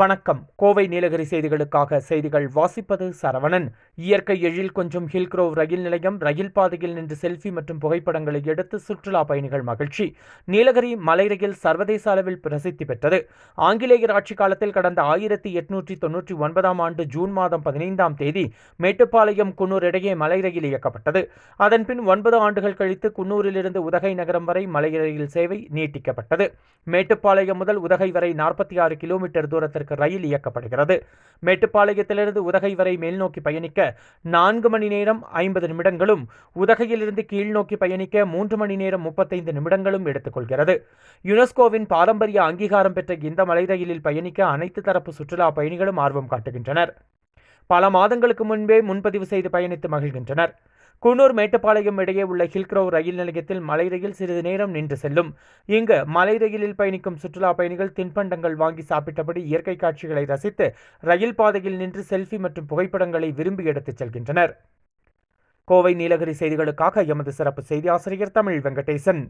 வணக்கம். கோவை நீலகிரி செய்திகளுக்காக செய்திகள் வாசிப்பது சரவணன். இயற்கை எழில் கொஞ்சம் ஹில்க்ரோவ் ரயில் நிலையம் ரயில் பாதையில் நின்று செல்ஃபி மற்றும் புகைப்படங்களை எடுத்து சுற்றுலா பயணிகள் மகிழ்ச்சி. நீலகிரி மலை ரயில் சர்வதேச அளவில் பிரசித்தி பெற்றது. ஆங்கிலேயர் ஆட்சி காலத்தில் கடந்த ஆயிரத்தி எட்நூற்றி தொன்னூற்றி ஒன்பதாம் ஆண்டு ஜூன் மாதம் பதினைந்தாம் தேதி மேட்டுப்பாளையம் குன்னூர் இடையே மலை ரயில் இயக்கப்பட்டது. அதன்பின் ஒன்பது ஆண்டுகள் கழித்து குன்னூரிலிருந்து உதகை நகரம் வரை மலை ரயில் சேவை நீட்டிக்கப்பட்டது. மேட்டுப்பாளையம் முதல் உதகை வரை நாற்பத்தி ஆறு கிலோமீட்டர் தூரத்தில் தூரத்திற்கு ரயில் இயக்கப்படுகிறது. மேட்டுப்பாளையத்திலிருந்து உதகை வரை மேல்நோக்கி பயணிக்க நான்கு மணி நேரம் ஐம்பது நிமிடங்களும் உதகையிலிருந்து கீழ்நோக்கி பயணிக்க மூன்று மணி நேரம் முப்பத்தைந்து நிமிடங்களும் எடுத்துக்கொள்கிறது. யுனெஸ்கோவின் பாரம்பரிய அங்கீகாரம் பெற்ற இந்த மலை ரயிலில் பயணிக்க அனைத்து தரப்பு சுற்றுலா பயணிகளும் ஆர்வம் காட்டுகின்றனர். பல மாதங்களுக்கு முன்பே முன்பதிவு செய்து பயணித்து மகிழ்கின்றனர். குன்னூர் மேட்டுப்பாளையம் இடையே உள்ள ஹில்க்ரோவ் ரயில் நிலையத்தில் மலை ரயில் சிறிது நேரம் நின்று செல்லும். இங்கு மலை ரயிலில் பயணிக்கும் சுற்றுலா பயணிகள் தின்பண்டங்கள் வாங்கி சாப்பிட்டபடி இயற்கை காட்சிகளை ரசித்து ரயில் பாதையில் நின்று செல்ஃபி மற்றும் புகைப்படங்களை விரும்பி எடுத்துச் செல்கின்றனர். கோவை நீலகிரி செய்திகளுக்காக எமது சிறப்பு செய்தி ஆசிரியர் தமிழ் வெங்கடேசன்.